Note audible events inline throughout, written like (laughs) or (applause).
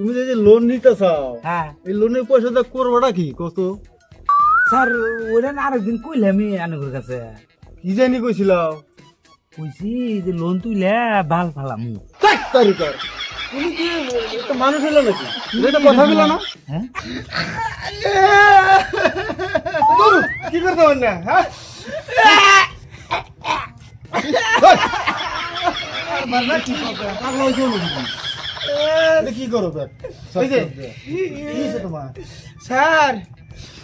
তুমি যে লোন নিতে চাও হ্যাঁ। এই লোনের পয়সাটা করবোটা কি? কত স্যার ওটা না আরেকদিন কইলাম আমি আনুগুর কাছে। কি জানি কইছিলাও কইছি যে লোন তুইলে ভালো ফালাম। তারিকার তুমি কি একটা মানুষ হলো নাকি? তুমি একটা কথা বলো না? হ্যাঁ? কি করতে পারেন না হ্যাঁ? আর মারনা কি? পাগলা কি করো স্যার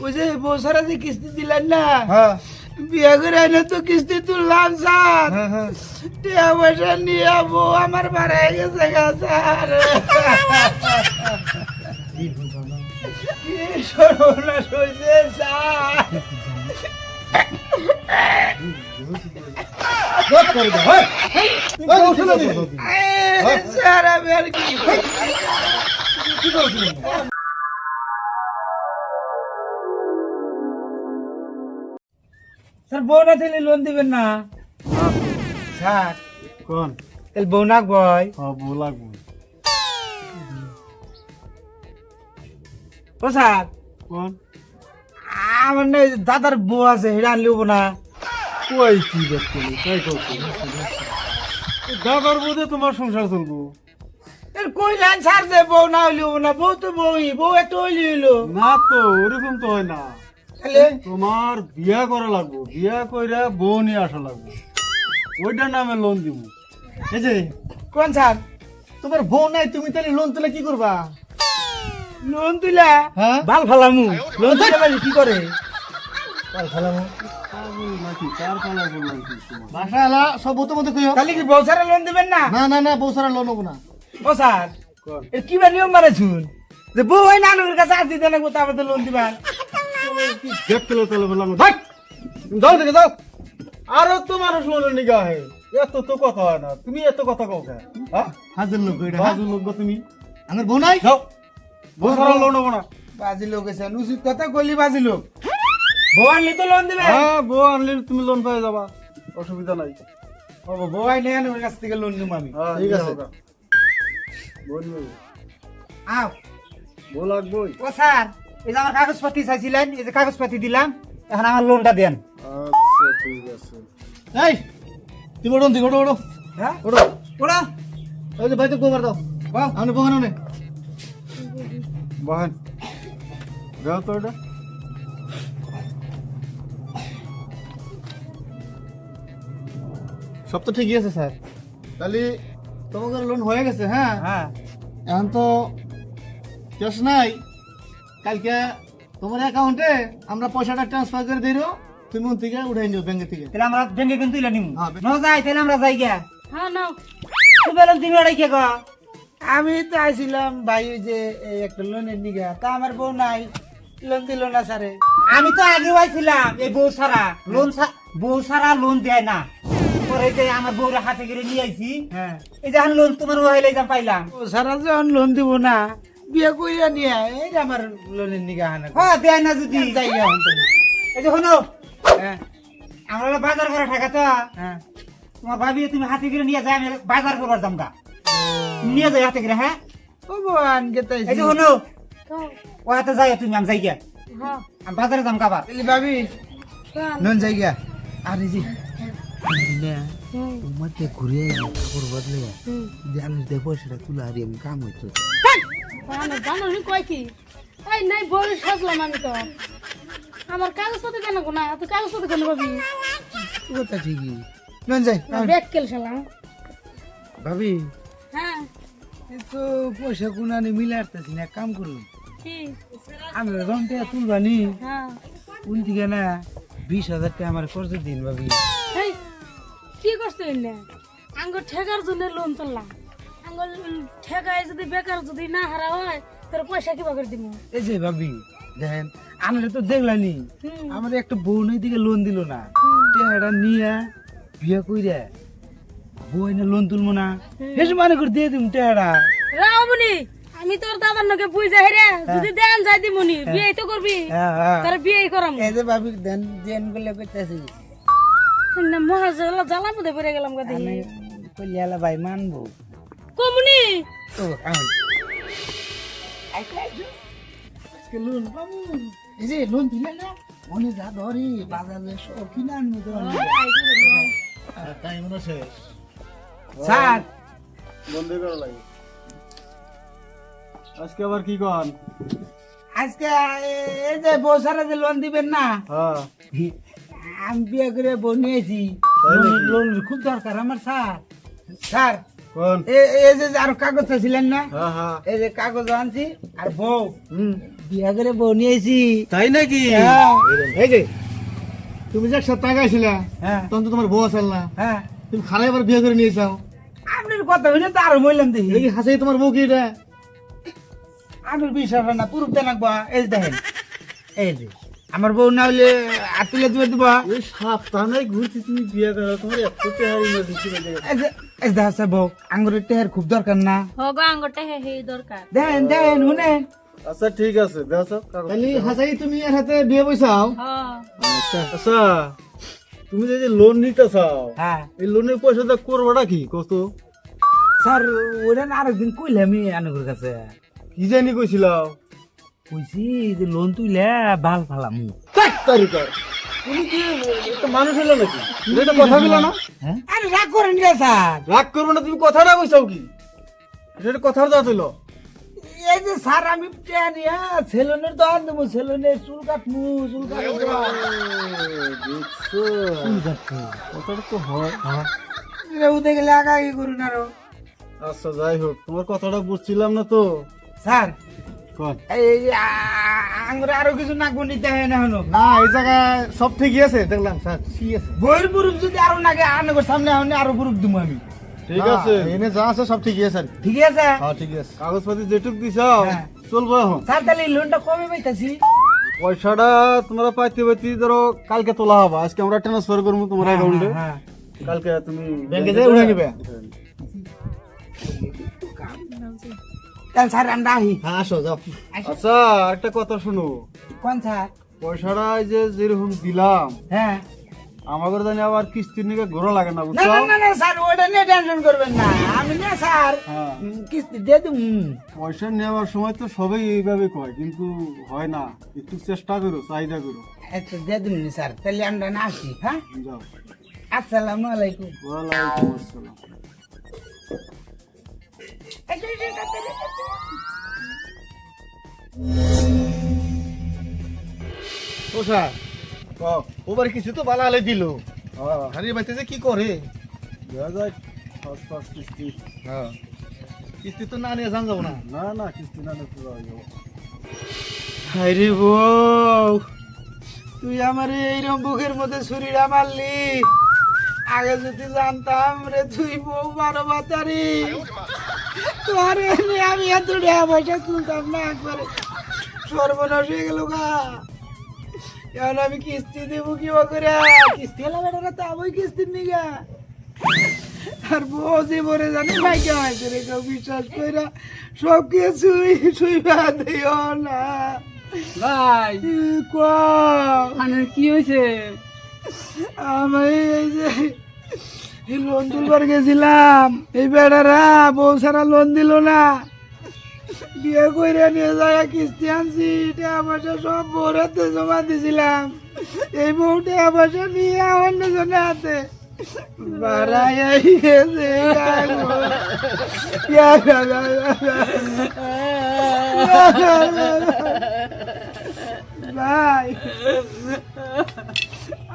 ওই যে বছরা যে কিস্তি দিলেন না হ্যাঁ বিয়ে করে এনে তো কিস্তি তুললাম স্যার হ্যাঁ হ্যাঁ পয়সা নিয়ে বউ আমার বাড়ায় গেছে গা স্যার কি সর্বনাশ হয়েছে স্যার করে দাও, স্যার আমি আর কি কি করছ তুমি? স্যার বউ না থাকলে লোন দিবেন না? স্যার কোন? তাহলে বউ নাক বয়। বউ লাগবো ও স্যার। কোন? আমার না দাদার বউ আছে সেটা আনলেও না। কই কি তাই তোমার সংসার চলবো। এর কইলেন স্যার যে বউ না হইলেও না। বউ তো বউই বউ একটা হইলে হইল। না তো ওরকম তো হয় না। তোমার বিয়া করা লাগবো বিয়া কইরা বউ নিয়ে আসা লাগবো। ওইটার নামে লোন দিব। এই যে কোন স্যার তোমার বউ নাই তুমি তাহলে লোন তুলে কি করবা? লোন তুলা হ্যাঁ? ভালো ফালামু। লোন দিতে পারি কি করে? কাল ফেলামো। নাকি? কার ফেলা বললাম কি তোমার? বাসা এলা সব মতো মতো কইও। তাহলে কি ছাড়া লোন দিবেন না? না না না বউ সারা লোন হব না। ও স্যার কোন? এর কি বা নিয়ম মানে শুন? যে বউ হয় নানুর কাছে আর দিতে লাগবো তারপরে লোন দিবেন দেখতে লো তাহলে বললাম ভাই তুমি যাও দেখে যাও। আরও তো মানুষ লোনের নিগা হে এত তো কথা হয় না। তুমি এত কথা কও কে হ্যাঁ? হাজার লোক হাজার লোক তুমি। আমার বউ নাই? যাও। বউ সারা লোন হব না। বাজি লোক এসে উচিত কথা কইলি বাজি লোক। বউ আনলি তো লোন দিবে। হ্যাঁ বউ আনলে তুমি লোন পেয়ে যাবা অসুবিধা নাই। ও বউ আই কাছ থেকে লোন নিব আমি। হ্যাঁ ঠিক আছে। বউ নিবে আও। বউ লাগবেই। ও স্যার এই যে আমার কাগজপাতি চাইছিলেন এই যে কাগজপাতি দিলাম এখন আমার লোনটা দেন। আচ্ছা ঠিক আছে। এই তুমি ওঠো দিকে ওঠো ওঠো। হ্যাঁ? ওঠো। ওরা ওই যে বাইতে গোবর দাও। বাহ। আমি বহানো নে বহান। দাও তো ওটা সব তো ঠিকই আছে স্যার। তাহলে তোমাদের লোন হয়ে গেছে হ্যাঁ? হ্যাঁ। এখন তো ক্যাশ নাই। কালকে তোমার অ্যাকাউন্টে আমরা পয়সাটা ট্রান্সফার করে দিই তুমি ওর থেকে উঠাই নিও ব্যাংকের থেকে। তাহলে আমরা ব্যাংকে কিন্তু তুলে নিমু। হ্যাঁ, ন যাই তাহলে আমরা যাই গিয়া। হ্যাঁ নাও। তুমি ওটাই আমি তো আইছিলাম ভাই ওই যে এই একটা লোনের নিগা। তা আমার বউ নাই। লোন দিল না স্যারে। আমি তো আগে পাইছিলাম এই বউ সারা লোন সা- বউ সারা লোন দেয় না। পরে যে আমার বউরে হাতে করে নিয়ে আইছি। হ্যাঁ। এই যে লোন তোমার হইলে যা পাইলাম। ও সারা যখন লোন দিব না। বিয়ে কইরা নিয়ে এই যে আমার লোনের নিগা হানা হ্যাঁ দেয় না যদি। যাই তুমি। এই যে শোনো হ্যাঁ। আমরা বাজার করে থাকা তো। হ্যাঁ। তোমার ভাবি তুমি হাতে করে নিয়ে যাই আমি বাজার করবার যাম গা। নিয়ে যাই হাতে করে হ্যাঁ? ও বোন গেতে এই যে শোনো। ও হাতে যাই তুমি আমি যাই গিয়া। হ্যাঁ। আমি বাজারে যাম কাবার ভাবি কান। লোন যাই গিয়া। আর এই মধ্যে ঘুরে কাপড় বদলে। জানিস দে পয়সাটা তুলে হারি আমি কাম হইতো তাহলে জানো নি কয় কি এই নাই বই সাজলাম আমি তো আমার কাগজপত্র কেন গো না তুই কাগজপত্র কেন পাবি কথা ঠিকই লোন যাই ব্যাগ কেল সালাম ভাবি হ্যাঁ তো পয়সা গুনানি মিলে আসতেছি না কাম করুন কি আমি রনটা তুলবানি কোন থেকে না বিশ হাজার টাকা আমার খরচ দিন ভাবি না? আঙ্গ ঠেকার জন্য লোন তুললাম। ঠেকায় যদি বেকার যদি না হারা হয় তোর পয়সা দিব এই যে ভাবি দেখেন আমরা তো দেখলানি আমার একটা বউ নাই দিকে লোন দিল না। হুম। টেহাটা নিয়ে বিয়ে কইরা বউ না লোন তুলবো না। বেশ মানে করে দিয়ে দিম টেহাটা রামনি আমি তোর দাদার নকে বুঝা হেরে যদি দেন যাই দিমুনি বিয়ে তো করবি। তার বিয়ে করাম। এই যে ভাবি দেন দেন বলে কইতাছি। না মহা জ্বালা জ্বালা মধ্যে পড়ে গেলাম গা দেখি। কইলে ভাই মানবো? কমুনি! ও আমি আজকে লোন পাবো? এই যে লোন দিলে না মনে যা ধরি বাজারে সব কিনে আনব তো। টাইম শেষ। স্যার! বন্ধ করা লাগে। আজকে আবার কি কন? আজকে এ- এই যে বউ সারা যে লোন দিবেন না হ্যাঁ। আমি বিয়ে করে বউ নিয়েছি লোন খুব দরকার আমার স্যার। স্যার কোন? এই যে আর কাগজ ছিলেন না? হ্যাঁ হ্যাঁ। এই যে কাগজ আনছি আর বউ। হুম। বিয়ে করে বউ নিয়েছি তাই নাকি? হ্যাঁ। এই যে তুমি যে একসাথে টাকা ছিল হ্যাঁ। তখন তো তোমার বউ আসল না। হ্যাঁ। তুমি খারাপ আবার বিয়ে করে নিয়েছাও আপনার কথা হইলে তো আরও বললাম দেখি। দেখি হাসাই তোমার বউ কি এটা? আমার বিশ্বাস না পুরুষ দেন এই দেখেন। এই যে। আমার বউ না হইলে আর তুলে দিবে দিবা? এই সাপ্তাহে ঘুরছি তুমি বিয়ে করো তোমার এত তেহারি না দেখে। এই এই বউ আঙ্গুরের টেহার খুব দরকার না। হগো আঙ্গুরটা হে হে দরকার। দেন দেন শুনেন। আচ্ছা ঠিক আছে দেখো তাহলে হাসাই তুমি এর হাতে বিয়ে বসাও। হ্যাঁ আচ্ছা তুমি যে লোন নিতে চাও হ্যাঁ। এই লোনের পয়সাটা করবোটা কি কত স্যার ওটা না আরেকদিন কইলে আমি আনুগুর কাছে। কি জানি কইছিলাও? কইছি যে লোন তুইলে বাল ফালাম তারিকার তুমি কি একটা মানুষ হলো নাকি? তুমি একটা কথা বলো না? হ্যাঁ? আরে রাগ করেন রে স্যার। রাগ করব না তুমি কথাটা কইছাও কি? এটা কথার দাঁত এই যে স্যার আমি টেনিয়া সেলুনের দোকান দেবো সেলুনের চুল কাটমু চুল কাটমু দেখছ? কথাটা তো হয়। উঠে গেলে আগাগি করুন আরও। আচ্ছা যাই হোক তোমার কথাটা বুঝছিলাম না তো। স্যার এই আঙ্গুরে আরও কিছু নাকবো নিতে হয় না হলো। না এই জায়গায় সব ঠিকই আছে দেখলাম স্যার ঠিক আছে। বইয়ের যদি আরও নাগে আনুগর সামনে হলে আরও পুরুষ দিব আমি। ঠিক আছে। এনে যা আছে সব ঠিকই আছে ঠিক আছে? হ্যাঁ ঠিক আছে। কাগজপাতি যেটুক দিছাও হ্যাঁ। চলবো এখন। স্যার তাহলে লোনটা কমে পাইতাছি? পয়সাটা তোমরা পাইতে পাইতে ধরো কালকে তোলা হবে। আজকে আমরা ট্রান্সফার করব তোমার অ্যাকাউন্টে হ্যাঁ কালকে তুমি ব্যাংকে নিবে। তাহলে স্যার আমরা আহি। হ্যাঁ আসো যাও। আচ্ছা একটা কথা শুনো। কোন স্যার? পয়সাটা যে যেরকম দিলাম হ্যাঁ। আমাদের জানি আবার কিস্তির নিকে ঘোরা লাগে না না বুঝছ? না না না স্যার ওটা নিয়ে টেনশন করবেন না। আমি না স্যার হ্যাঁ। কিস্তি দিয়ে পয়সা নেওয়ার সময় তো সবাই এইভাবে কয় কিন্তু হয় না। একটু চেষ্টা করো চাহিদা করো। আচ্ছা দিয়ে স্যার। তাহলে আমরা না আসি হ্যাঁ? যাও। আসসালামু আলাইকুম। ওয়ালাইকুম আসসালাম। ও স্যার। ওবার কিছু তো বালালে দিল। হারিয়ে বাইতে কি করে? দেওয়া যায় ফার্স্ট ফার্স্ট কিস্তি হ্যাঁ তো না নিয়ে জান যাব না। না না কিস্তি না নিতে যাব। আরে বউ তুই আমার এইরকম বুকের মধ্যে ছুরিটা মারলি। আগে যদি জানতাম রে তুই বউ বারো বাতারি। এনে আমি এত টাকা পয়সা তুলতাম না একবারে। সর্বনাশ হয়ে গেল গা। এখন আমি কিস্তি দেবো কি করে? কিস্তি এলা বেটারা তো আমি কিস্তির নিগা। আর বউ যে জানি ভাই কে হয়েছে রে কেউ বিশ্বাস করে সব কিছুই শুইবা দিও না। ভাই। মানে কি হয়েছে আমি এই যে লোন তুলবার গেছিলাম। এই বেড়ারা বউ সারা লোন দিল না। বিয়ে করে নিয়ে যায় কিস্তি আনছি, টাকা সব বউর হাতে জমা দিছিলাম। এই বউ টাকা পয়সা নিয়ে অন্য জনের হাতে ভাই।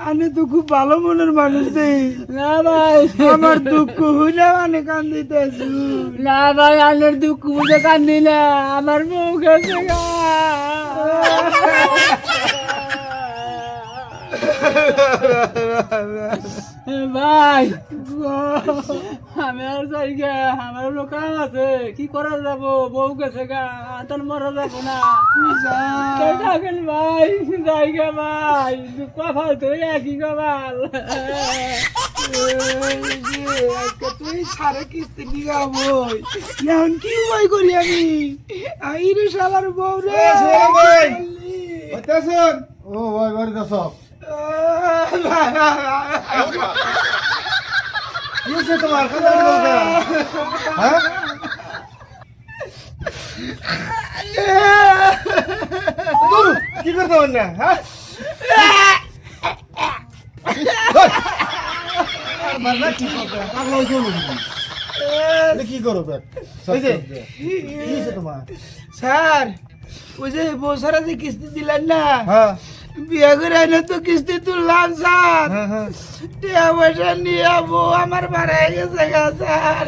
আমি তো খুব ভালো মনের মানুষ দেই। না ভাই। আমার দুঃখ হইলে মানে কান্দিতেছি না ভাই আনের দুঃখ বুঝে কান্দি না। আমার বউ গেছে ভাই আমি আর গে। আমার হলো আছে। কি করা যাব? বউ গেছে গা। আতন মরা যাব না। কেউ থাকেন ভাই? যাই গে ভাই কপাল তো একই কপাল তুই সারে কিস্তি নিগা বই এখন কি উপায় করি আমি? আইরে শালার বউ রে। ও ভাই কি হচ্ছে তোমার? কথা হ্যাঁ? তোর কি করতে পারেন না? হ্যাঁ? কি করো তোমার? স্যার ওই যে যে কিস্তি দিলেন না হ্যাঁ। বিয়ে করে এনে তো কিস্তি তুললাম স্যার। হ্যাঁ টিয়া পয়সা নিয়ে বউ আমার বাড়াই গেছে গা স্যার।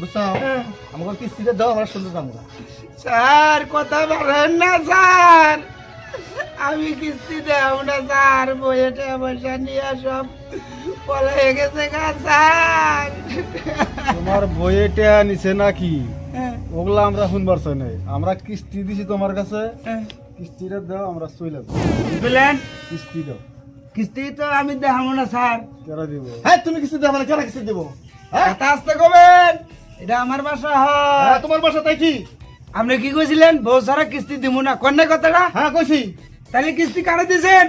বুঝছ আমাকে কিস্তিটা দাও আমরা স্যার কথা বলেন না স্যার। আমি কিস্তি দেব না স্যার। বইয়ে পয়সা নিয়ে সব পলাই গেছে স্যার। তোমার বইয়ে নিছে নাকি? ওগুলা আমরা শুনবার চাই নাই। আমরা কিস্তি দিছি তোমার কাছে। কিস্তিটা দাও আমরা চলে যাব। বুঝলেন কিস্তি দাও। কিস্তি তো আমি দেখাবো না স্যার। কেরা দিব? হ্যাঁ তুমি কিস্তি দেবো না কেন কিস্তি দেবো? হ্যাঁ? আসতে কবেন? এটা আমার বাসা হয়। হ্যাঁ, তোমার বাসা তাই কি? আপনি কি কইছিলেন? বউ সারা কিস্তি দিব না। কন্যা কথাটা? হ্যাঁ কইছি। তাহলে কিস্তি কাটে দিছেন?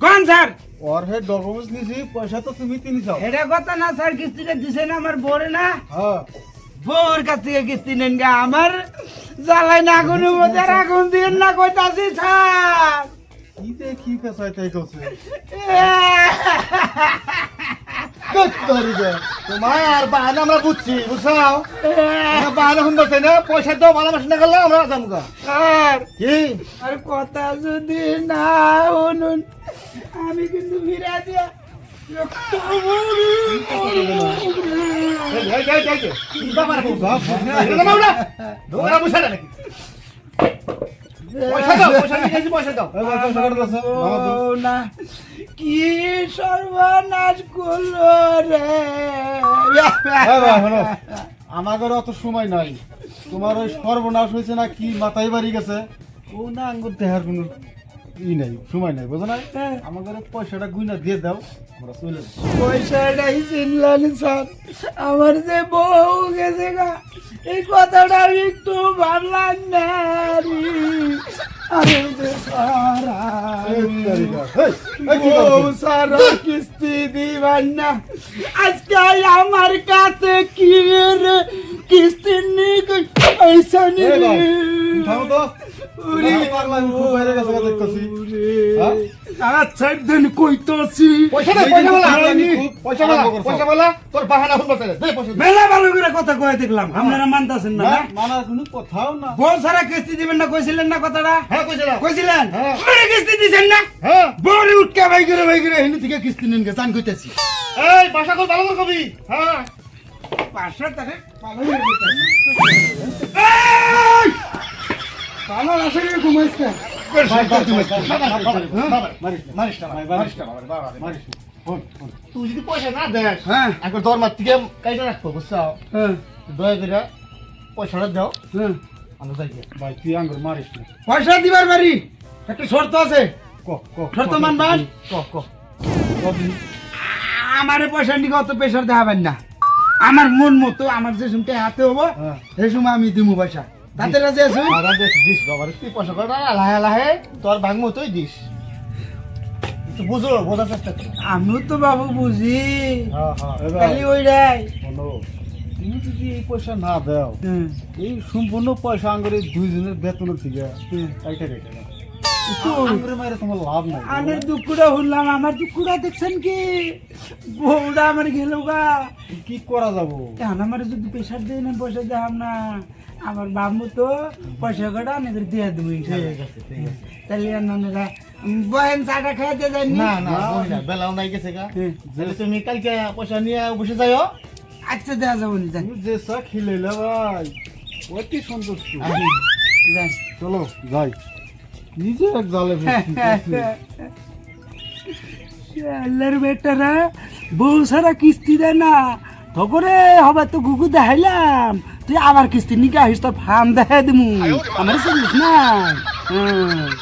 কোন স্যার? ওর হে ডকুমেন্টস নিছি পয়সা তো তুমি তিনি চাও। এটা কথা না স্যার কিস্তিটা দিছেন আমার বউরে না? হ্যাঁ। বউর কাছ থেকে কিস্তি নেন গা। আমার জ্বালাই না আগুন মধ্যে আগুন দিন না কইতাছি স্যার। কি দে কি কাছাই তাই কছে (laughs) তোমার বাহানা আমরা বুঝছি আমরা বাহানা শুনতে চাই না পয়সা দাও ভালোবাসা না করলে আমরা। স্যার কি আর কথা যদি না শুনুন আমি কিন্তু ফিরে দিয়া। দোকানে বসে না নাকি? কি সর্বনাশ করল রে? আমাদের অত সময় নাই। তোমার ওই সর্বনাশ হয়েছে না কি মাথায় বাড়ি গেছে? ও না আঙ্গুর দেহার কোনো ই নাই সময় নাই বুঝো না? আমাদের পয়সাটা গুইনা দিয়ে দাও আমরা চলে পয়সাটাই চিনলেন স্যার। আমার যে বউ গেছে গা এই কথাটা আমি একটু ভাবলাম না আরে সারা কিস্তি দিবেন না। আজকে আমার কাছে কি কিস্তি নিয়ে পয়সা তুমি থামো তো। ওরে পাগলা খুব বাইরে গেছে দেখতেছি। হ্যাঁ? দিন কইতাছি পয়সা দাও, পয়সা বলা। পয়সা বলা, পয়সা বলা, তোর বাহানা চাই না। দে পয়সা দে। মেলা ভালো করে কথা কয়ে দেখলাম আপনারা মানতাছেন না না, মানার কোনো কথাও না বউ সারা কিস্তি দিবেন না কইছিলেন না কথাটা হ্যাঁ, কইছিলাম। কইছিলেন হ্যাঁ। কিস্তি দিছেন না হ্যাঁ। বউরে উঠকে ভাই করে ভাই করে হিন্দু থেকে কিস্তি নিন গে চান কইতাছি এই, কর, ভালো কবি। হ্যাঁ। ভালো হয়ে গেছে। এই! তুই যদি পয়সা না দেস হ্যাঁ একবার দরমার থেকে কাইটা রাখব বুঝছ হ্যাঁ দয়া করে পয়সাটা দাও হ্যাঁ আমরা যাই ভাই তুই আঙ্গুর মারিস পয়সা দিবার বাড়ি একটা শর্ত আছে শর্ত মানবান ক, ক। আমারে পয়সা নিকে অত প্রেশার দেখাবেন না আমার মন মতো আমার যে সময় হাতে হব। সেই সময় আমি দিমু পয়সা তাতে রাজি আছো? আর আমি দিস, দিস বাবা তুই পয়সা কর লাহে লাহে তোর দিস। একটু বুঝো বোঝার চেষ্টা কর। আমিও তো বাবু বুঝি। হ্যাঁ হ্যাঁ। খালি ওইটাই। শোনো, তুমি যদি এই পয়সা না দাও এই সম্পূর্ণ পয়সা আঙ্গুরে দুইজনের বেতনের থেকে দাও। নাই। আমার দুঃখটা শুনলাম আমার দুঃখটা দেখছেন কি? বউটা আমার গেল কি করা যাব? আমার যদি প্রেশার দেয় না পয়সা দেখাম না আমার বাবু তো পয়সা কটা আমাদের দিয়ে দেবো তাহলে আপনারা বহেন চাটা খাইতে যাননি না? না বলি না বেলাও নাই গেছে গা। হুম। তাহলে তুমি কালকে পয়সা নিয়ে বসে যাইও। আচ্ছা দেওয়া যাব নি যান তুমি যে চা খিলাইলে ভাই অতি সন্তুষ্ট। যান চলো যাই। নিজে এক জালে বসছি, আল্লাহর বেটারা বউ সারা কিস্তি দেয় না। তগরে হবে তো গুগু দেখাইলাম। তুই আবার কিস্তি নিকে আহিস তোর ফার্ম দেখাই দিমু আমার চিনিস না হ্যাঁ